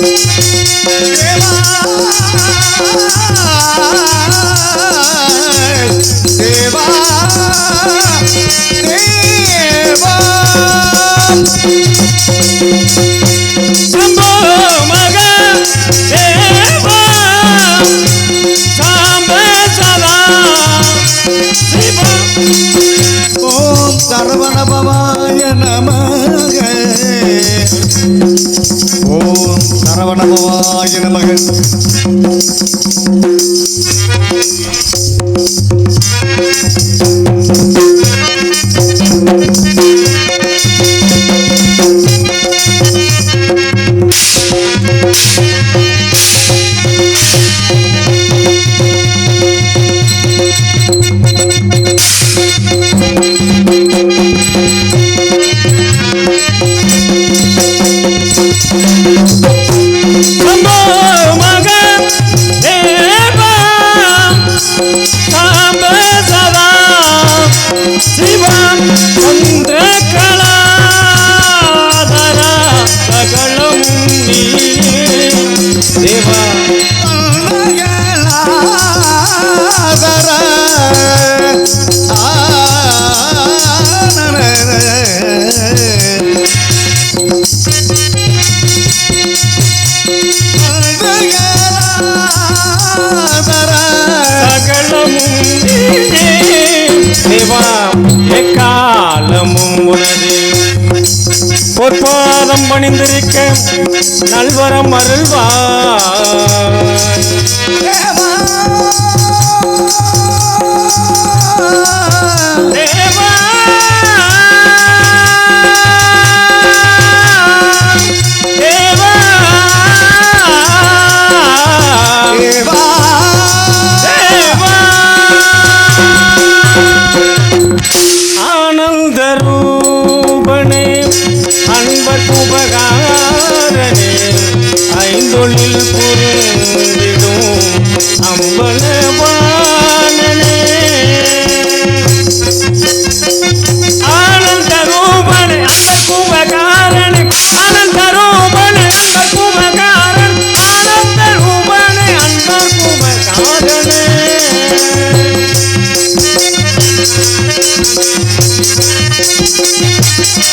देवा देवा நல்வரம் அருள்வாய்.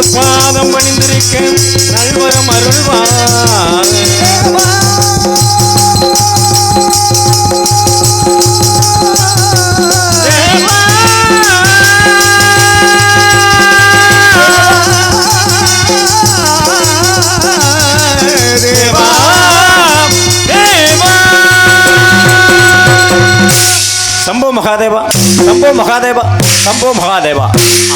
What? சம்போ மகாதேவா சம்போ மகாதேவா சம்போ மகாதேவா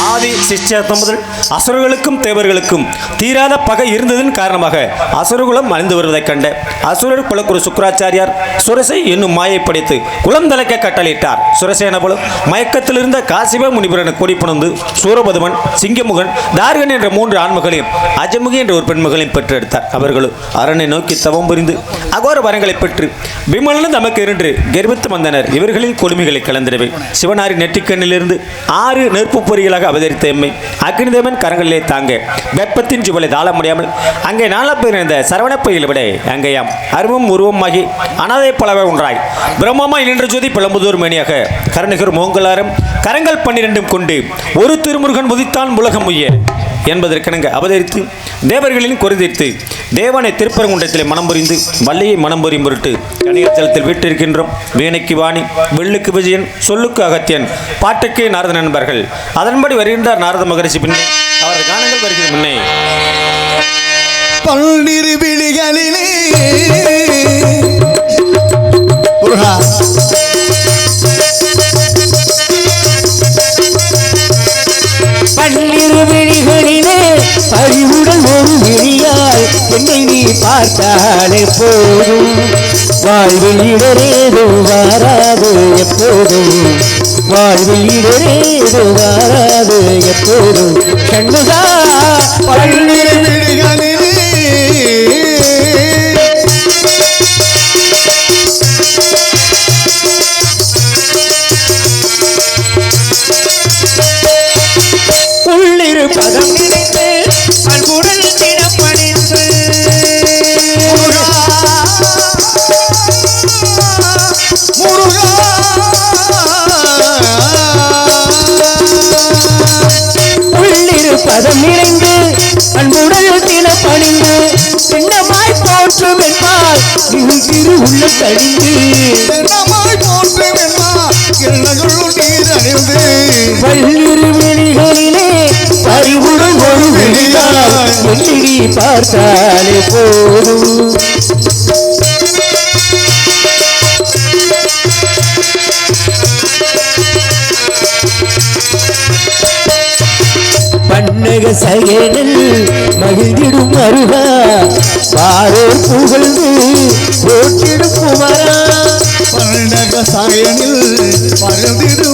ஆதி சிஷ்டத்தம் முதல் அசுரர்களுக்கும் தேவர்களுக்கும் தீராத பகை இருந்ததன் காரணமாக அசுரகுலம் அழிந்து வருவதைக் கண்ட அசுரர் குலக்குரு சுக்கராச்சாரியார் சுரசை என்னும் மாயை படைத்து குலம் தலைக்க கட்டளையிட்டார் சுரசேன மயக்கத்திலிருந்த மயக்கத்தில் இருந்த காசிப முனிபுரனை புணர்ந்து சூரபதுமன் சிங்கமுகன் தார்கன் என்ற மூன்று ஆண்மகளையும் அஜமுகி என்ற ஒரு பெண்மகளையும் பெற்றெடுத்தார் அவர்களும் அரணை நோக்கி தவம் புரிந்து அகோர வரங்களை பெற்று விமலன் தமக்கு இரண்டு கர்ப்பித்து வந்தனர் இவர்களின் கொடுமைகளை கலந்திரவை சிவனாரி நெற்றிக்கண்ணிலிருந்து ஆறு நெருப்பு பொறிகளாக அவதரித்த எம்மை அக்னிதேவன் கரங்களிலே தாங்க. வெப்பத்தின் ஜுவலை தாழ முடியாமல் அங்கே நாளப்பேர் இருந்த சரவணப்பையில் விட அங்கேயாம். அருவம் உருவமாகி அனாதை பலவை ஒன்றாய். பிரம்மமாய் நின்ற ஜோதி பிளம்புதூர் மேனியாக. கருணகர் மோங்கலாரம் கரங்கள் பன்னிரெண்டும் கொண்டு ஒரு திருமுருகன் முதித்தான் உலகம் உய்ய. என்பதற்கெனங்க அவதரித்து தேவர்களின் குறைதீர்த்து தேவனை திருப்பரங்குண்டத்தில் மனம் புரிந்து வள்ளியை மனம் புரியும் பொருட்டு கணிகத்தலத்தில் வீட்டிருக்கின்றோம். வீணைக்கு வாணி வெள்ளுக்கு விஜயன் சொல்லுக்கு அகத்தியன் பாட்டுக்கு நாரத நண்பர்கள். அதன்படி வருகின்றார் நாரத மகரிஷி பின்னே. அவரது கானங்கள் வருகிற முன்னே. பல்லிரு விழிகளிலே என்னை நீ பார்த்தாலே போதும். வாழ்வில் இடரேதோ வாராது எப்போதும். வாழ்வில் இடரேதோ வாராது எப்போதும். கண்ணுகா பன்னிரு திரு உள்ள கடிந்து பல்லிரு வெளிகளிலே பறிவுடன் ஒரு வெளியால் என்னை பார்த்தாலே போதும். பன்னக சயனில் மகிழ்ந்திடும் அருகா பாரோர் புகழ்ந்து போற்றிடும் குமரா சாயனில் பறந்திடு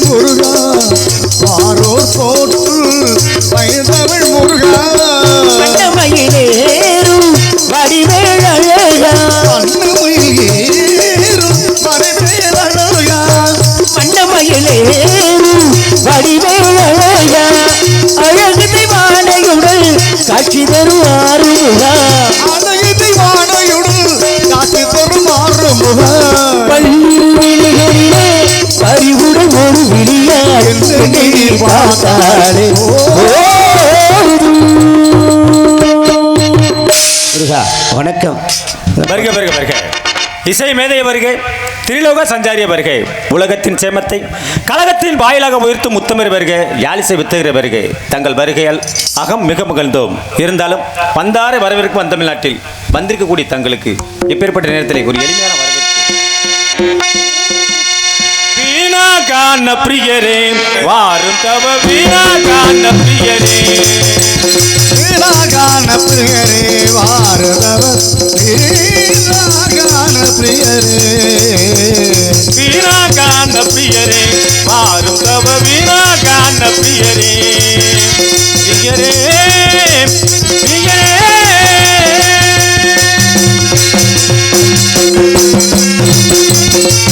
இசை மேதைய வருகை திரிலோக சஞ்சாரிய வருகை உலகத்தின் சேமத்தை கழகத்தின் வாயிலாக உயர்த்தும் முத்தமிர் வருகை யாழிசை வித்துகிற வருகை தங்கள் வருகையால் அகம் மிக மகிழ்ந்தோம். இருந்தாலும் வந்தாரை வரவிருக்கும் அந்த தமிழ்நாட்டில் வந்திருக்கக்கூடிய தங்களுக்கு இப்பேற்பட்ட நேரத்தில் ஒரு எளிமையான காண பிரியரே வாரும் தவ வீணா காண பிரியரே. வீராகான பிரியரே வாரதவர் வீராகான பிரியரே. வீணா காண பிரியரே மாறும் தவ வீணா காண பிரியரே. பிரியரே பிரியரே.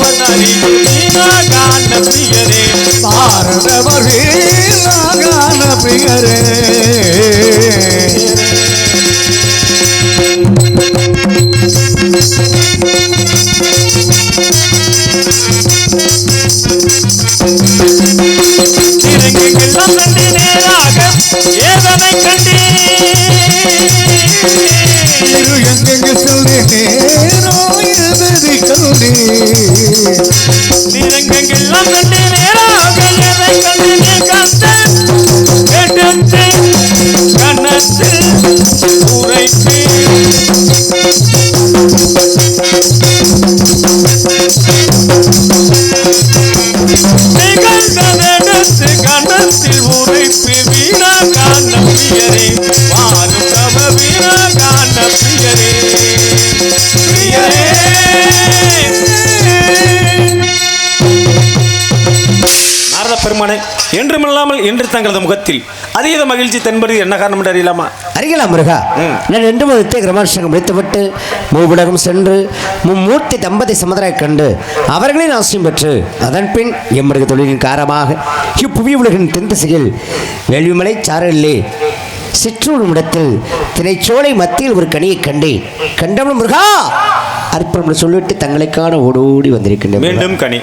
மதிக்கும் அவதாரியே வீணா பிரியரே. பாரதவர் வீராகான பிரியரே. நேராக ஏதனை கண்டே இரு சொல்லி நேரோ எழுதி கல்வி இறங்குகெல்லாம் கண்டு நேராக எதை கண்டு நீ கண்ட எடுத்து கண்ணத்தில் உரைத்து கண்ணத்தில் உரைப்பு பிரியரே வீணா காண பிரியரே. பிரியரே. நாரத பெருமானே என்றுமில்லாமல் இன்று தங்களது முகத்தில் அதீத மகிழ்ச்சி தென்பது என்ன காரணம் என்று அறியலாமா? அறியலாம் முருகா. நான் ரெண்டு மதத்தை கிரமாட்சகம் முடித்துவிட்டு மூவுலகம் சென்று மும்மூர்த்தி தம்பதி சமுதாயம் கண்டு அவர்களின் ஆசியம் பெற்று அதன் பின் எம்மடைய தொழிலின் காரணமாக இப்புவி உலகின் தென் திசையில் வேள்விமலை சாரலிலே சிற்றூர் இடத்தில் திரைச்சோலை மத்தியில் ஒரு கனியை கண்டேன். கண்டவன் முருகா! அற்புதம் சொல்லிவிட்டு தங்களை காண ஓடோடி வந்திருக்கின்றேன் மீண்டும் கனி.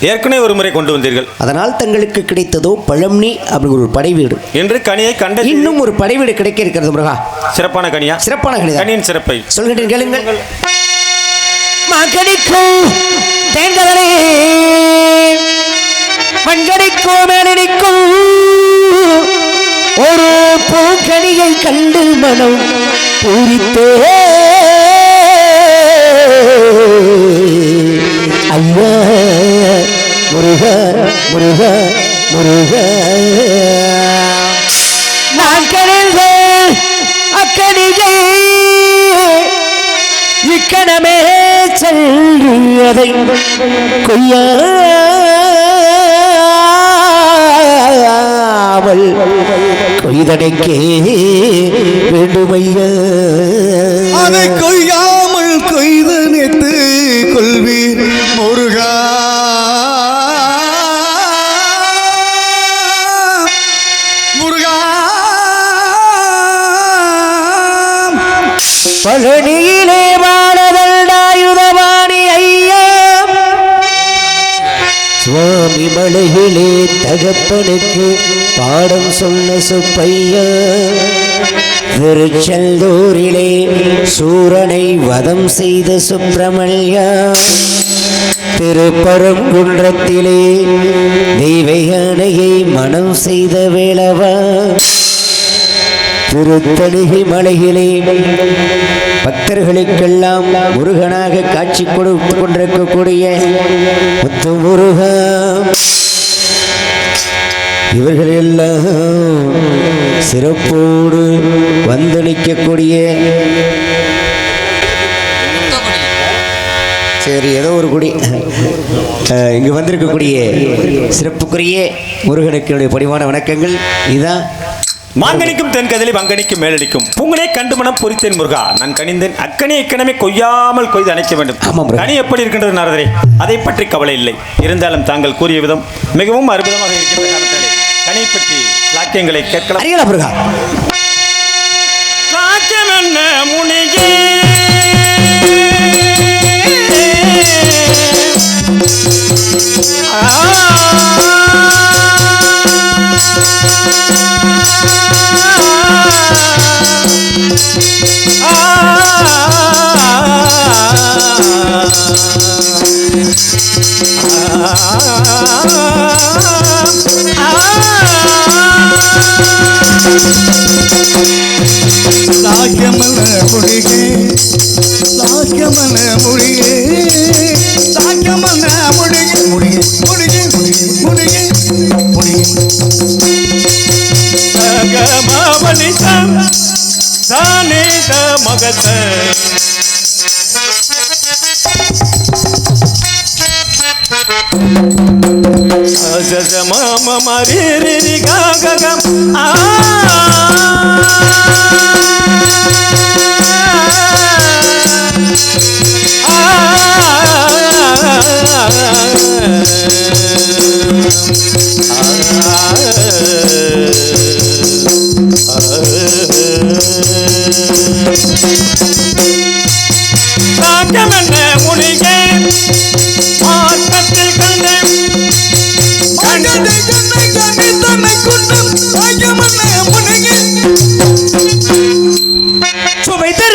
ஏற்கனவே ஒரு முறை கொண்டு வந்தீர்கள். அதனால் தங்களுக்கு கிடைத்ததோ பழம்னி அப்படி ஒரு படை வீடு என்று கனியை கண்ட இன்னும் ஒரு படை வீடு கிடைக்க இருக்கிறது முருகா. சிறப்பான கனியா? சிறப்பான கணிதம் கனியின் சிறப்பை. சொல்கின்றேன் கேளுங்கள். மகனிக்கும் தேங்கதலே மண்கடிக்கும் மேலடிக்கும் கண்டு மனம் பூரித்தே. ஐயா முருக முருக முருக. நான் கணிந்த அக்கணிகை இக்கணமே சென்று அதை கொய்யா. கொய்யாமல் கொய்தடைக்கே வேண்டுமையா. அதை கொய்யாமல் கொய்து நேத்து கொள்வீர் முருகா. முருகா. பழனியிலே சுவாமி தகப்பனுக்கு பாடம் சொன்ன சுப்பையா. திருச்செந்தூரிலே சூரனை வதம் செய்த சுப்பிரமணியா. திருப்பரங்குன்றத்திலே தெய்வயானையை மனம் செய்த வேளவா. திருத்தணிகை மலையிலே பக்தர்களுக்கெல்லாம் முருகனாக காட்சி கொடுத்து கொண்டிருக்கக்கூடிய முத்து முருகா இவர்கள் எல்லாம் சிறப்போடு வந்து நிற்கக்கூடிய சரி ஏதோ ஒரு குடி இங்கே வந்திருக்கக்கூடிய சிறப்புக்குரிய முருகனுக்கு என்னுடைய பணிவான வணக்கங்கள். இதுதான் மாங்கனிக்கும் தென்கதிலே வங்கனிக்கும் மேலடிக்கும். பூங்கனை கண்டு மனம் பொறித்தேன் முருகா. நான் கனிந்தேன். அக்கனி இக்கனமே கொய்யாமல் கொய்து அணைக்க வேண்டும். கனி எப்படி இருக்கின்றது நாரதரே? அதை பற்றி கவலை இல்லை. இருந்தாலும் தாங்கள் கூறிய விதம் மிகவும் அற்புதமாக இருக்கின்ற காரணத்தாலே கனி பற்றி வாக்கியங்களை கேட்கலாம். அறியலா முருகா. வாக்கியம் என்ன முனியே? லாக்கியமன சாக்கியமன லாக்கியமன சாக்கியமன லாக்கியமன சானித மகத சம மரி ரி ககம் ஆ சாக்கியமென்ன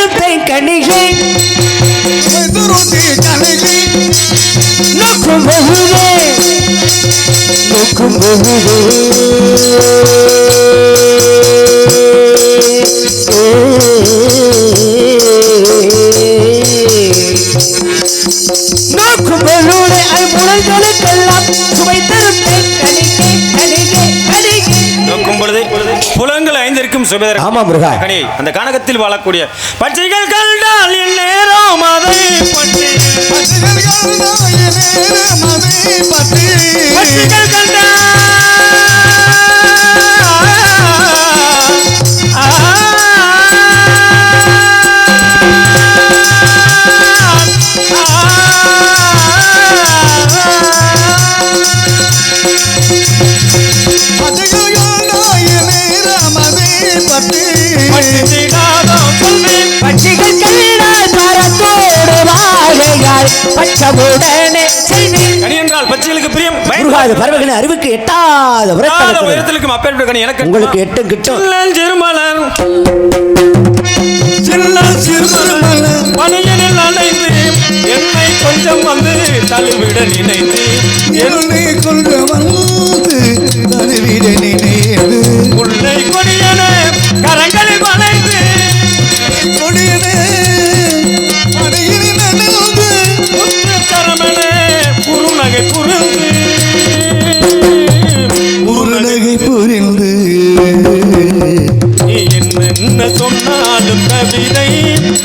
ಮೆದುರುತೆ ಕಣಿಗೆ ಮೆದುರುತೆ ಕಣಿಗೆ ನಕ್ಕು ಬಹುದೇ ஐந்திற்கும் சுபேதர் ஆமா முருகா அந்த கனகத்தில் வாழக்கூடிய பச்சைகள் கண்டால் இந்நேரம் அதை பற்றி பசிகள் நேரம் அதை பற்றி பச்சைகள் கண்டால் நேரம் பற்றி பட்சிகள் கண்ணால் பரத்தோடு வாழையால் பச்சமுடனே செல்வி கனி என்றால் பச்சைகளுக்கு பிரிய முருகா இது பறவைகளை அறிவுக்கு எட்டாத எட்டாத உரத்தலுக்கு உயரத்திற்கும் அப்பேற்பட்ட கனி எனக்கு உங்களுக்கு எட்டும் கிட்டும். சிறுமலர். சிறுமலர். பணியனில் அணைந்து என்னை கொஞ்சம் வந்து தழுவிட நினைத்து என் என்னை கொண்டு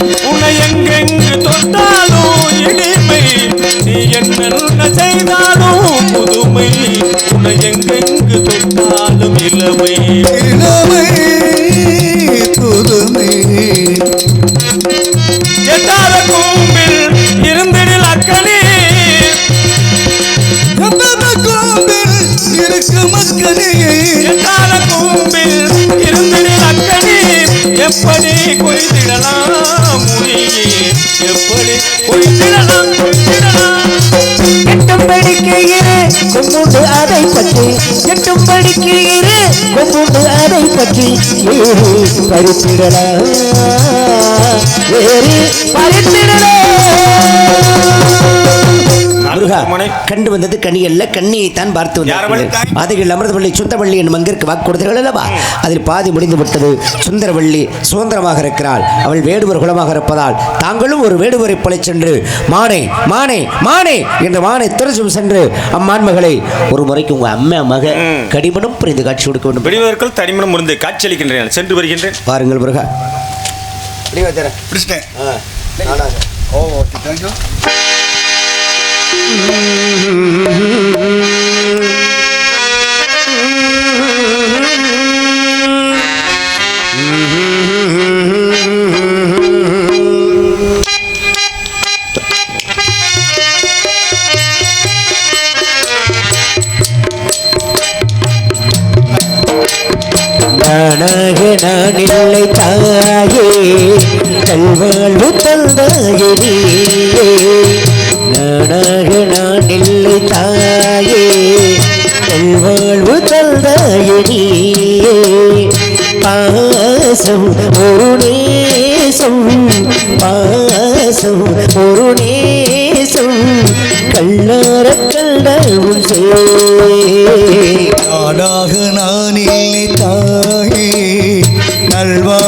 உன்னை எங்கெங்கு தொட்டாலும் இனிமை. நீ என்ன செய்தாலும் புதுமை. உன்னை எங்கெங்கு தொட்டாலும் இளமை. இளமை புதுமை. எட்டாத கூம்பில் இருந்திடில் அக்கனி. கோம்பில் இருக்கு மக்களையை எட்டாத கூம்பில் இருந்திடில் அக்கனி. எப்படி கொய்திடலாம் முனியே எப்படி கொய்திடலாம் எட்டும் படிக்கையிரு கொம்புண்டு அதை பற்றி எட்டும் படிக்கையிரு கொம்புண்டு அதை பற்றி ஏறி பறித்திடலாம். ஏறி பறித்திடலாம் முருகா. கண்டு வந்தது கனி அல்ல கண்ணியை தான் பார்த்து வந்தார்கள். அவள்? அதில் அமிர்தவள்ளி சுந்தரவள்ளி என்னும் மங்கிற்கு வாக்கு கொடுத்தீர்கள் அல்லவா? அதில் பாதி முடிந்து விட்டது. சுந்தரவள்ளி சுதந்திரமாக இருக்கிறாள். அவள் வேடுவர் குலமாக இருப்பதால் தாங்களும் ஒரு வேடுவரை போல சென்று மானே மானே மானே என்று மானை துரசும் சென்று அம்மான்மகளை ஒரு முறைக்கு உங்க அம்மா மக கடிமனும் புரிந்து காட்சி கொடுக்க வேண்டும். வெளிவதற்குள் தனிமணம் முறிந்து காட்சியளிக்கின்றேன். சென்று வருகின்றேன். பாருங்கள் முருகா. கிருஷ்ணன். ஆ, ஓ ஓகே. Thank you. நானாக நான் இல்லை தாயே நல்வாழ்வு தந்தாயே நான் இல்லை தாயே. நல்வாழ்வு தந்தாயே நீயே. பாசம் ஒரு நேசம் பாசம் ஒரு நேசம். கல்லார கல்லாவும் சே நானாக நான் இல்லை தாயே. நல்வா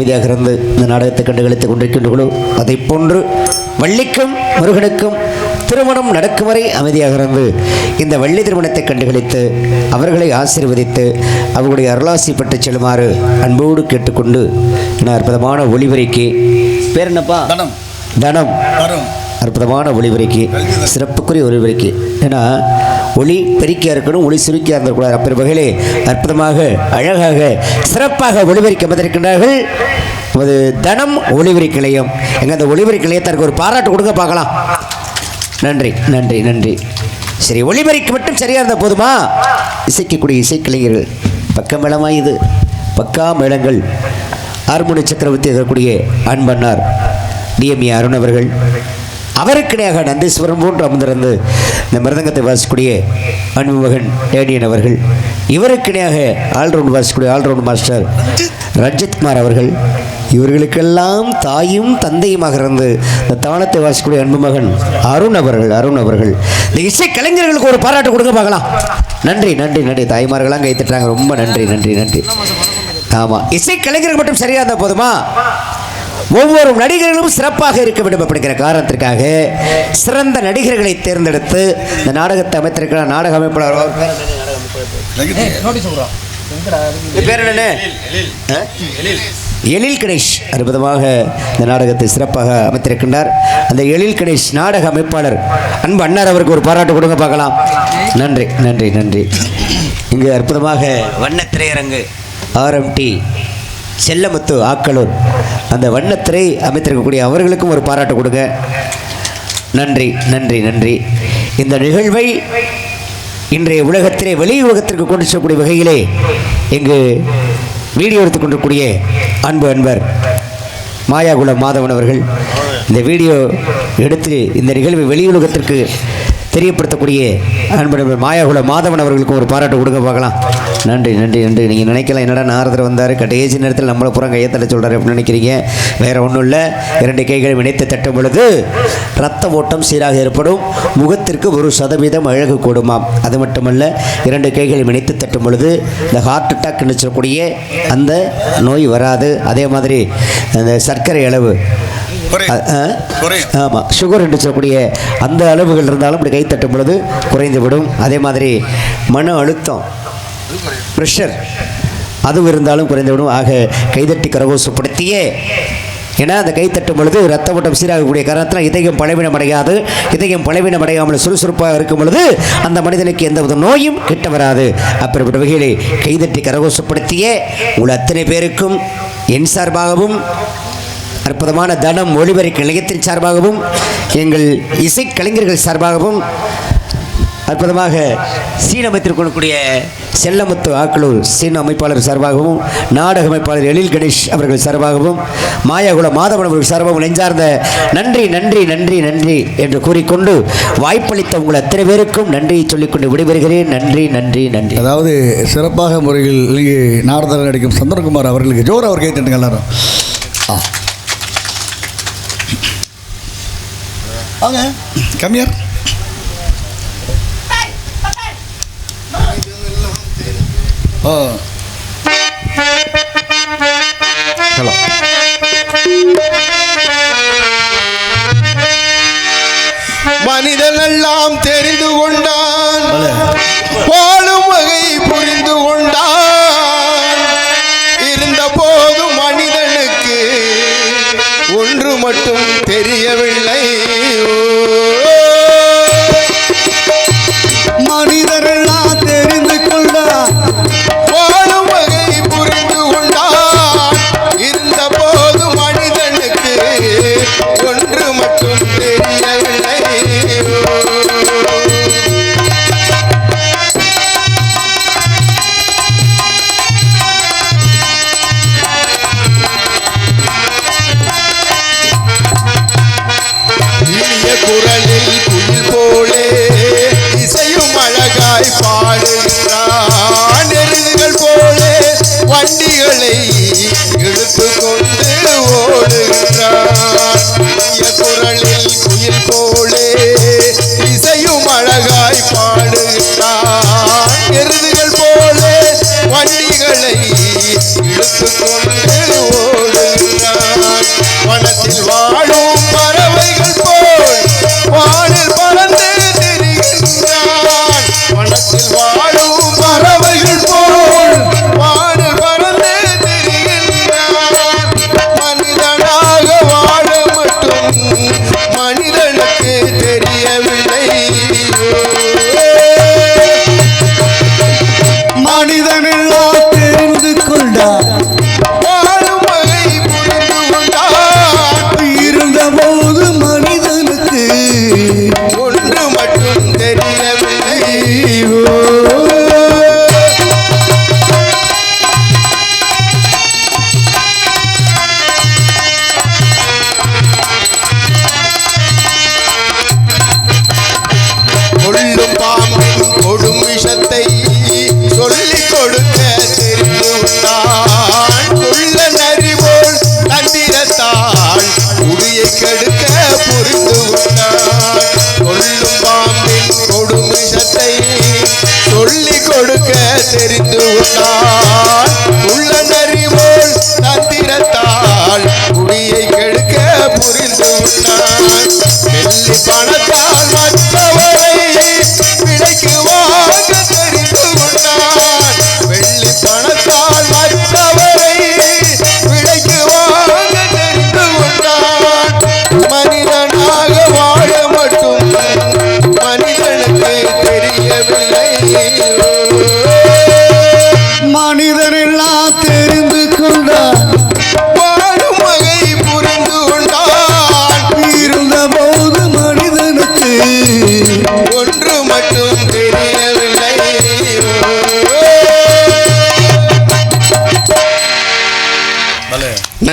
அமைதியாக இருந்து இந்த நாடகத்தை கண்டுகளித்துக் கொண்டிருக்கின்றீர்களோ அதை போன்று வள்ளிக்கும் முருகனுக்கும் திருமணம் நடக்கும் வரை அமைதியாக இருந்து இந்த வள்ளி திருமணத்தை கண்டுகளித்து அவர்களை ஆசீர்வதித்து அவர்களுடைய அருளாசி பெற்று செல்லுமாறு அன்போடு கேட்டுக்கொண்டு நான் அற்புதமான ஒளிவரைக்கு பேர் என்னப்பா? தனம். தனம். அற்புதமான ஒளிவரைக்கு சிறப்புக்குரிய ஒளிவரைக்கு ஏன்னா ஒளி பெருக்கியாக இருக்கணும் ஒளி சுருக்கியாக இருந்திருக்கூடாது அப்படி வகையிலே அற்புதமாக அழகாக சிறப்பாக ஒளிவரிக்க வந்திருக்கின்றார்கள் நமது தனம் ஒளிவரி கிளையம் எங்கள் அந்த ஒளிவரி கிளையத்திற்கு ஒரு பாராட்டு கொடுக்க பார்க்கலாம். நன்றி நன்றி நன்றி. சரி ஒளிவரிக்கு மட்டும் சரியாக இருந்தால் போதுமா? இசைக்கக்கூடிய இசைக்கலைஞர்கள் பக்கமேளமாக இது? பக்கா மேளங்கள். ஹார்மோனி சக்கரவர்த்தி இருக்கக்கூடிய அன்பன்னார் டிஎம்ஏ அருண் அவர்கள் அவருக்கிடையாக நந்தீஸ்வரம் போன்று அமர்ந்திருந்து இந்த மிருதங்கத்தை வாசிக்கக்கூடிய அன்பு மகன் டேனியன் அவர்கள் இவருக்கிடையாக ஆல்ரவுண்ட் வாசிக்கக்கூடிய ஆல்ரவுண்ட் மாஸ்டர் ரஞ்சித்குமார் அவர்கள் இவர்களுக்கெல்லாம் தாயும் தந்தையுமாக இருந்து இந்த தாளத்தை வாசிக்கக்கூடிய அன்பு மகன் அருண் அவர்கள் அருண் அவர்கள். இந்த இசை கலைஞர்களுக்கு ஒரு பாராட்டு கொடுக்க பார்க்கலாம். நன்றி நன்றி நன்றி. தாய்மார்களாம் கைத்துட்டாங்க ரொம்ப நன்றி நன்றி நன்றி. ஆமாம் இசை கலைஞர்கள் மட்டும் சரியாக இருந்தால் போதுமா? ஒவ்வொரு நடிகர்களும் சிறப்பாக இருக்க வேண்டும் அப்படிங்கிற காரணத்திற்காக சிறந்த நடிகர்களை தேர்ந்தெடுத்து இந்த நாடகத்தை அமைத்திருக்கிற நாடக அமைப்பாளர். பேர்? ஆ? எழில். கணேஷ் அற்புதமாக இந்த நாடகத்தை சிறப்பாக அமைத்திருக்கின்றார். அந்த எழில் கணேஷ் நாடக அமைப்பாளர். அன்பு அண்ணார் அவருக்கு ஒரு பாராட்டு கொடுங்க பார்க்கலாம். நன்றி நன்றி நன்றி. இங்கு அற்புதமாக வண்ண திரையரங்கு ஆர்எம்டி செல்லமுத்து ஆக்களூர் அந்த வண்ணத்திரை அமைத்திருக்கக்கூடிய அவர்களுக்கும் ஒரு பாராட்டு கொடுங்க. நன்றி நன்றி நன்றி. இந்த நிகழ்வை இன்றைய உலகத்திலே வெளி உலகத்திற்கு கொண்டு செல்லக்கூடிய வகையிலே இங்கு வீடியோ எடுத்துக் கொண்டிருக்கூடிய அன்பு அன்பர் மாயாகுலம் மாதவன் அவர்கள். இந்த வீடியோ எடுத்து இந்த நிகழ்வை வெளி உலகத்திற்கு தெரியப்படுத்தக்கூடிய அன்பு மாயாகுல மாதவன் அவர்களுக்கும் ஒரு பாராட்டு கொடுக்க பார்க்கலாம். நன்றி நன்றி நன்றி. நீங்கள் நினைக்கலாம் என்னடா நாரதர் வந்தார்? கடைசி நேரத்தில் நம்மளை புறம் கையை சொல்கிறார் அப்படின்னு நினைக்கிறீங்க? வேறு ஒன்றும் இல்லை. இரண்டு கைகளை இணைத்து தட்டும் பொழுது ரத்த ஓட்டம் சீராக ஏற்படும். முகத்திற்கு ஒரு சதவீதம் அழகு கூடுமாம். அது மட்டுமல்ல இரண்டு கைகளை இணைத்து தட்டும் பொழுது இந்த ஹார்ட் அட்டாக் நினைச்சக்கூடிய அந்த நோய் வராது. அதே மாதிரி அந்த சர்க்கரை அளவு ஆமாம் சுகர் என்று சொல்லக்கூடிய அந்த அளவுகள் இருந்தாலும் இப்படி கை தட்டும் பொழுது குறைந்து விடும். அதே மாதிரி மன அழுத்தம் ப்ரெஷர் அதுவும் இருந்தாலும் குறைந்து விடும். ஆக கைதட்டி கரகோசப்படுத்தியே. ஏன்னா அந்த கை தட்டும் பொழுது ரத்த ஓட்டம் சீராகக்கூடிய காரணத்தில் இதயம் பலவீனம் அடையாது இதயம் பலவீனம் அடையாமல் சுறுசுறுப்பாக இருக்கும் பொழுது அந்த மனிதனுக்கு எந்த வித நோயும் கிட்ட வராது. அப்படிப்பட்ட வகையிலே கைதட்டி கரகோசப்படுத்திய. உங்கள் அத்தனை பேருக்கும் என் சார்பாகவும் அற்புதமான தனம் ஒளிபரப்பு நிலையத்தின் சார்பாகவும் எங்கள் இசை கலைஞர்கள் சார்பாகவும் அற்புதமாக சீன அமைத்திருக்கக்கூடிய செல்லமுத்து ஆக்களூர் சீன அமைப்பாளர் சார்பாகவும் நாடக அமைப்பாளர் எழில் கணேஷ் அவர்கள் சார்பாகவும் மாயாகுல மாதவன் அவர்கள் சார்பாகவும் நெஞ்சார்ந்த நன்றி நன்றி நன்றி நன்றி என்று கூறிக்கொண்டு வாய்ப்பளித்த உங்கள் அத்தனை பேருக்கும் நன்றியை சொல்லிக்கொண்டு விடைபெறுகிறேன். நன்றி நன்றி நன்றி. அதாவது சிறப்பாக முறையில் நாரதர் நடிக்கும் சந்திரகுமார் அவர்களுக்கு ஜோர் அவர் கேட்டுங்க எல்லாரும். ஆ. வாங்க கம்மியார் ஓ ஹலோ மனிதன் எல்லாம் தெரிந்து கொண்டான்.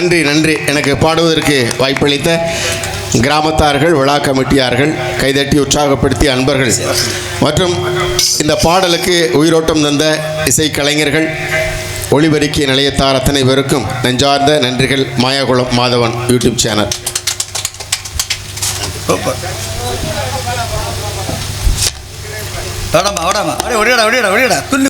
நன்றி நன்றி. எனக்கு பாடுவதற்கு வாய்ப்பளித்த கிராமத்தார்கள் விழா கமிட்டியார்கள் கைதட்டி உற்சாகப்படுத்திய அன்பர்கள் மற்றும் இந்த பாடலுக்கு உயிரோட்டம் தந்த இசை கலைஞர்கள் ஒளிபெருக்கிய நிலையத்தார் அத்தனை பேருக்கும் நெஞ்சார்ந்த நன்றிகள். Mayakulam Madhavan YouTube channel. விடாமா